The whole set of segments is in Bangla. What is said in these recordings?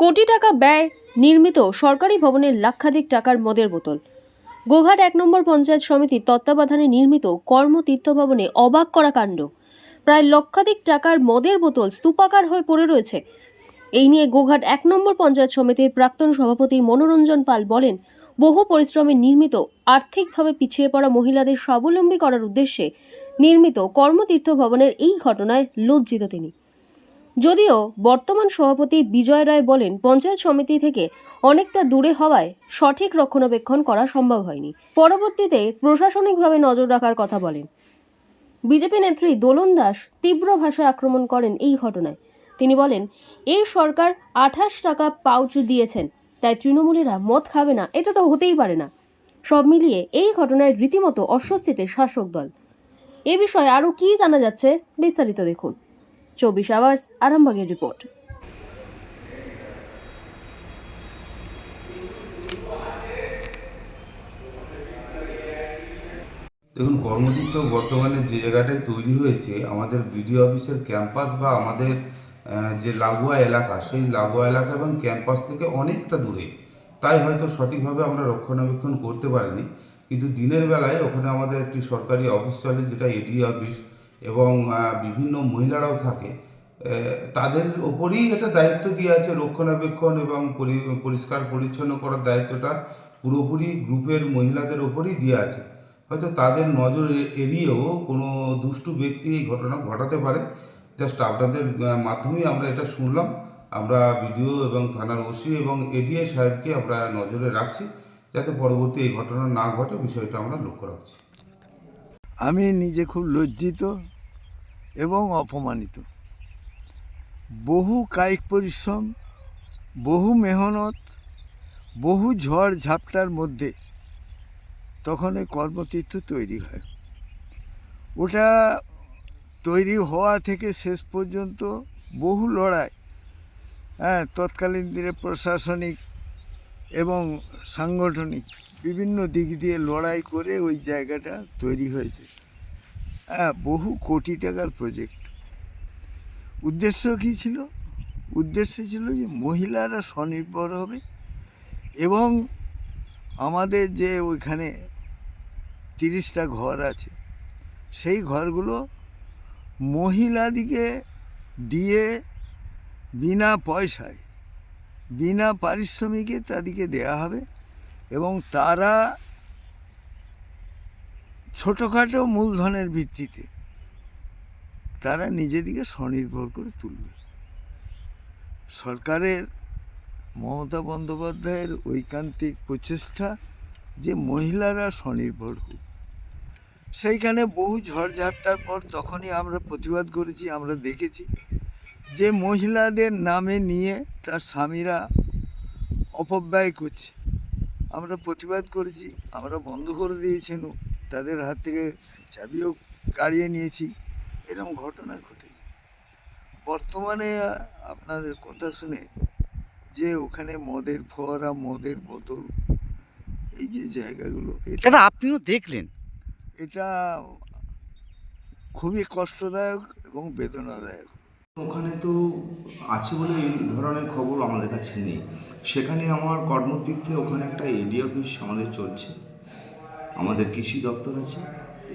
কোটি টাকা ব্যয় নির্মিত সরকারি ভবনের লাক্ষাধিক টাকার মদের বোতল। গোঘাট এক নম্বর পঞ্চায়েত সমিতির তত্ত্বাবধানে নির্মিত কর্মতীর্থ ভবনে অবাক করা কাণ্ড। প্রায় লক্ষাধিক টাকার মদের বোতল স্তূপাকার হয়ে পড়ে রয়েছে। এই নিয়ে গোঘাট এক নম্বর পঞ্চায়েত সমিতির প্রাক্তন সভাপতি মনোরঞ্জন পাল বলেন, বহু পরিশ্রমে নির্মিত, আর্থিকভাবে পিছিয়ে পড়া মহিলাদের স্বাবলম্বী করার উদ্দেশ্যে নির্মিত কর্মতীর্থ ভবনের এই ঘটনায় লজ্জিত তিনি। যদিও বর্তমান সভাপতি বিজয় রায় বলেন, পঞ্চায়েত সমিতি থেকে অনেকটা দূরে হওয়ায় সঠিক রক্ষণাবেক্ষণ করা সম্ভব হয়নি। পরবর্তীতে প্রশাসনিকভাবে নজর রাখার কথা বলেন। বিজেপি নেত্রী দোলন দাস তীব্র ভাষায় আক্রমণ করেন এই ঘটনায়। তিনি বলেন এই সরকার আঠাশ টাকা পাউচ দিয়েছেন, তাই তৃণমূলীরা মদ খাবে না, এটা তো হতেই পারে না। সব মিলিয়ে এই ঘটনায় রীতিমতো অস্বস্তিতে শাসক দল। এ বিষয়ে আরও কী জানা যাচ্ছে, বিস্তারিত দেখুন। চব্বিশ আওয়ার্স আরামবাগের রিপোর্ট। দেখুন কর্মতীর্থ বর্তমানে যে জায়গাটায় তৈরি হয়েছে, আমাদের বিডিও অফিসের ক্যাম্পাস বা আমাদের যে লাগোয়া এলাকা, সেই লাগোয়া এলাকা এবং ক্যাম্পাস থেকে অনেকটা দূরে। তাই হয়তো সঠিকভাবে আমরা রক্ষণাবেক্ষণ করতে পারিনি। কিন্তু দিনের বেলায় ওখানে আমাদের একটি সরকারি অফিস চলে, যেটা এডি অফিস। এবং বিভিন্ন মহিলারাও থাকে তাদের ওপরেই এটা দায়িত্ব দিয়ে আছে রক্ষণাবেক্ষণ এবং পরি- পরিষ্কার পরিচ্ছন্ন করার দায়িত্বটা পুরোপুরি গ্রুপের মহিলাদের ওপরেই দিয়ে আছে। হয়তো তাদের নজর এড়িয়েও কোনো দুষ্টু ব্যক্তি এই ঘটনা ঘটাতে পারে। জাস্ট আপনাদের মাধ্যমেই আমরা এটা শুনলাম। আমরা বিডিও এবং থানার ওসি এবং এডিএ সাহেবকে আমরা নজরে রাখছি, যাতে পরবর্তী এই ঘটনা না ঘটে, বিষয়টা আমরা লক্ষ্য রাখছি। আমি নিজে খুব লজ্জিত এবং অপমানিত। বহু কায়িক পরিশ্রম, বহু মেহনত, বহু ঝড় ঝাপটার মধ্যে তখন এই কর্মতীর্থ তৈরি হয়। ওটা তৈরি হওয়া থেকে শেষ পর্যন্ত বহু লড়াই হ্যাঁ তৎকালীন দিনে প্রশাসনিক এবং সাংগঠনিক বিভিন্ন দিক দিয়ে লড়াই করে ওই জায়গাটা তৈরি হয়েছে। হ্যাঁ বহু কোটি টাকার প্রজেক্ট উদ্দেশ্য কী ছিল? উদ্দেশ্য ছিল যে মহিলারা স্বনির্ভর হবে এবং আমাদের যে ওইখানে তিরিশটা ঘর আছে, সেই ঘরগুলো মহিলাদিকে দিয়ে বিনা পয়সায় বিনা পারিশ্রমিকে তাদেরকে দেয়া হবে এবং তারা ছোটোখাটো মূলধনের ভিত্তিতে তারা নিজেদিকে স্বনির্ভর করে তুলবে। সরকারের মমতা বন্দ্যোপাধ্যায়ের ঐকান্তিক প্রচেষ্টা যে মহিলারা স্বনির্ভর হোক, সেইখানে বহু ঝড়ঝাপটার পর তখনই আমরা প্রতিবাদ করেছি, আমরা দেখেছি। যে মহিলাদের নামে নিয়ে তার স্বামীরা অপব্যয় করছে। আমরা প্রতিবাদ করেছি আমরা বন্ধ করে দিয়েছেন তাদের হাত থেকে চাবিও কাড়িয়ে নিয়েছি। এরকম ঘটনা ঘটেছে। বর্তমানে আপনাদের কথা শুনে যে ওখানে মদের ফোয়ারা মদের বোতল এই যে জায়গাগুলো এটা আপনিও দেখলেন? এটা খুবই কষ্টদায়ক এবং বেদনাদায়ক। ওখানে তো আছে বলে এই ধরনের খবর আমাদের কাছে নেই। সেখানে আমার কর্মতীর্থে ওখানে একটা এডি অফিস আমাদের চলছে। আমাদের কৃষি দপ্তর আছে।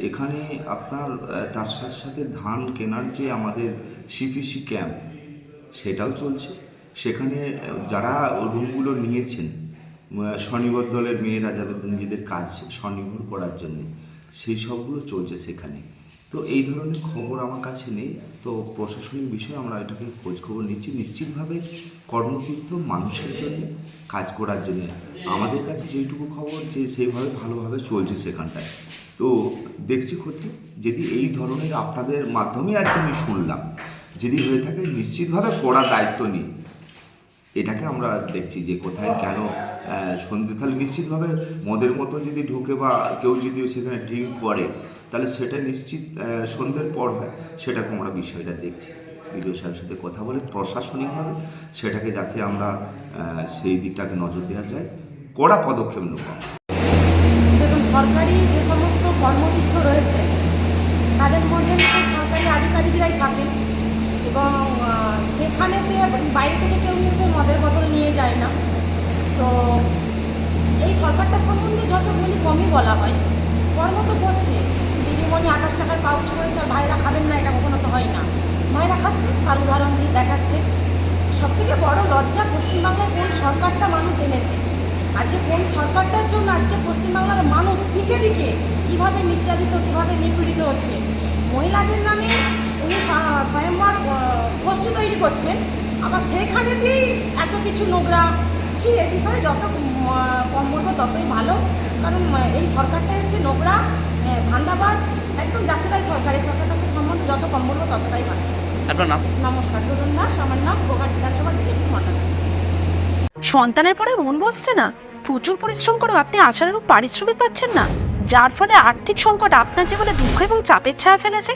এখানে আপনার তার সাথে সাথে ধান কেনার যে আমাদের সিপিসি ক্যাম্প সেটাও চলছে। সেখানে যারা রুমগুলো নিয়েছেন স্বনির্ভর দলের মেয়েরা, যাদের নিজেদের কাজ স্বনির্ভর করার জন্য, সেই সবগুলো চলছে সেখানে। তো এই ধরনের খবর আমার কাছে নেই। তো প্রশাসনিক বিষয়ে আমরা এটাকে খোঁজখবর নিচ্ছি। নিশ্চিতভাবে কর্মক্ষেত্র মানুষের জন্য, কাজ করার জন্য। আমাদের কাছে যেইটুকু খবর, যে সেইভাবে ভালোভাবে চলছে সেখানটায়। তো দেখছি ক্ষতি যদি এই ধরনের আপনাদের মাধ্যমে আজকে আমি শুনলাম, যদি হয়ে থাকে, নিশ্চিতভাবে কড়া দায়িত্ব নিই এটাকে আমরা দেখছি যে কোথায় কেন সন্ধে তাহলে নিশ্চিতভাবে মদের মতো যদি ঢুকে বা কেউ যদি সেখানে ড্রিঙ্ক করে, তাহলে সেটা নিশ্চিত সন্ধ্যের পর হয়। সেটাকে আমরা বিষয়টা দেখছি। বিডিও সাহেবের সাথে কথা বলে প্রশাসনিকভাবে সেটাকে যাতে আমরা সেই দিকটাকে নজর দেওয়া যায়। কড়া পদক্ষেপ নেব দেখুন, সরকারি যে সমস্ত কর্মতীর্থ রয়েছে, তাদের মধ্যে সরকারি আধিকারিকরাই থাকেন। এবং সেখানেতে বাইরে থেকে কেউ নিশ্চয়ই মদের বোতল নিয়ে যায় না। তো এই সরকারটা সম্বন্ধে যত বলি কমই বলা হয়। কর্ম তো করছে। দিদিমণি আঠাশ টাকার পাউচ করেছে, আর ভাইরা খাবেন না, এটা কখনো তো হয় না। ভাইরা খাচ্ছে, আর উদাহরণ দিয়ে দেখাচ্ছে। সব থেকে বড় লজ্জা পশ্চিমবাংলায় কোন সরকারটা মানুষ এনেছে? আজকে কোন সরকারটার জন্য আজকে পশ্চিমবাংলার মানুষ দিকে দিকে কীভাবে নির্যাতিত, কীভাবে নিপীড়িত হচ্ছে? মহিলাদের নামে উনি স্ব- স্বয়ংবর গোষ্ঠী তৈরি করছেন। আবার সেখানে দিয়েই এত কিছু নোংরা ছি এ বিষয়ে যত কম বলব ততই ভালো। কারণ এই সরকারটাই হচ্ছে নোংরা ধান্দাবাজ একদম যাচ্ছে তাই সরকার। এই সরকারটা সম্বন্ধে যত কম বলব ততটাই ভালো। আপনার নাম? নমস্কার ধরুন দাস। আমার নাম গোঘাট বিধানসভা বিজেপি মন্ডল সন্তানের পরে মন বসছে না। প্রচুর পরিশ্রম করেও আপনি আশানুরূপ পারিশ্রমিক পাচ্ছেন না। যার ফলে আর্থিক সংকট আপনার জীবনে দুঃখ এবং চাপের ছায়া ফেলেছে।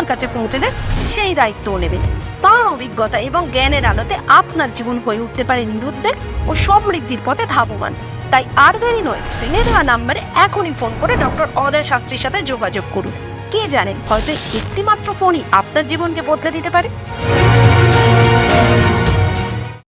আপনার কাছে পৌঁছে দেয় সেই দায়িত্বও নেবেন তার অভিজ্ঞতা এবং জ্ঞানের আলোতে আপনার জীবন হয়ে উঠতে পারে নিরুদ্বেগ ও সমৃদ্ধির পথে ধাবমান। তাই আর দেরি নয় স্ক্রিনে দেওয়া নাম্বারে এখনই ফোন করে ডক্টর অদয় শাস্ত্রীর সাথে যোগাযোগ করুন। কে জানেন হয়তো একটিমাত্র ফোনই আপনার জীবনকে বদলে দিতে পারে।